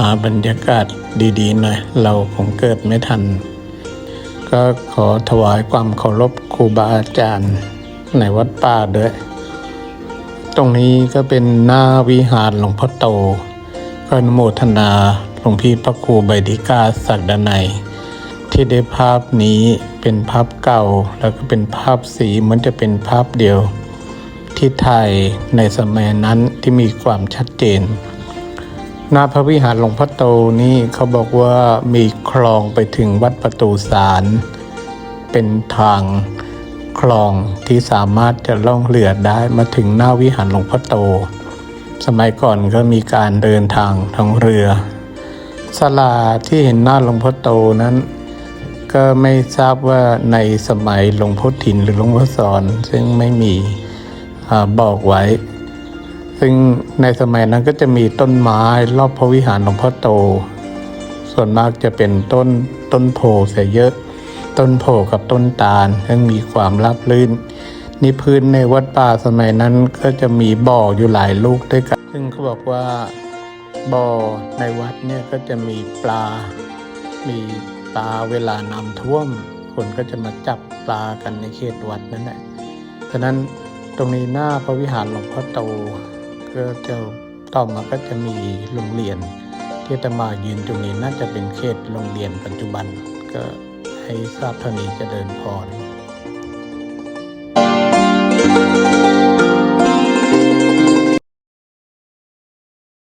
หาบรรยากาศดีๆหน่อยเราคงเกิดไม่ทัน ก็ขอถวายความเคารพครูบาอาจารย์ในวัดป่าด้วย ตรงนี้ก็เป็นหน้าวิหารหลวงพ่อโตก็นโมทนาหลวงพี่พระครูใบดิกาศักดนัยที่ได้ภาพนี้เป็นภาพเก่าแล้วก็เป็นภาพสีเหมือนจะเป็นภาพเดียว ที่ถ่ายในสมัยนั้นที่มีความชัดเจน หน้าพระวิหารหลวงพ่อโตนี่เขาบอกว่ามีคลองไปถึงวัดประตูสารเป็นทางคลองที่สามารถจะล่องเรือได้มาถึงหน้าวิหารหลวงพ่อโต สมัยก่อนก็มีการเดินทางทางเรือศาลาที่เห็นหน้าหลวงพ่อโตนั้น ก็ไม่ทราบว่าในสมัยหลวงพ่อถิ่นหรือหลวงพ่อสอนซึ่งไม่มีอบอกไว้ ซึ่งในสมัยนั้นก็จะมีต้นไม้รอบพระวิหารหลวงพ่อโต ส่วนมากจะเป็นต้นต้นโพเสียเยอะ ต้นโพกับต้นตาลซึ่งมีความราบรื่นนี่พื้นในวัดป่าสมัยนั้นก็จะมีบ่ออยู่หลายลูกด้วยกัน ซึ่งเขาบอกว่าบ่อในวัดเนี่ยก็จะมีปลา มีปลาเวลาน้ำท่วม คนก็จะมาจับปลากันในเขตวัดนั่นแหละ ฉะนั้นตรงนี้หน้าพระวิหารหลวงพ่อโต ก็จะต่อมาก็จะมีโรงเรียน ที่อาตมายืนตรงนี้น่าจะเป็นเขตโรงเรียนปัจจุบัน ก็ให้ทราบเท่านี้จะเดินพอ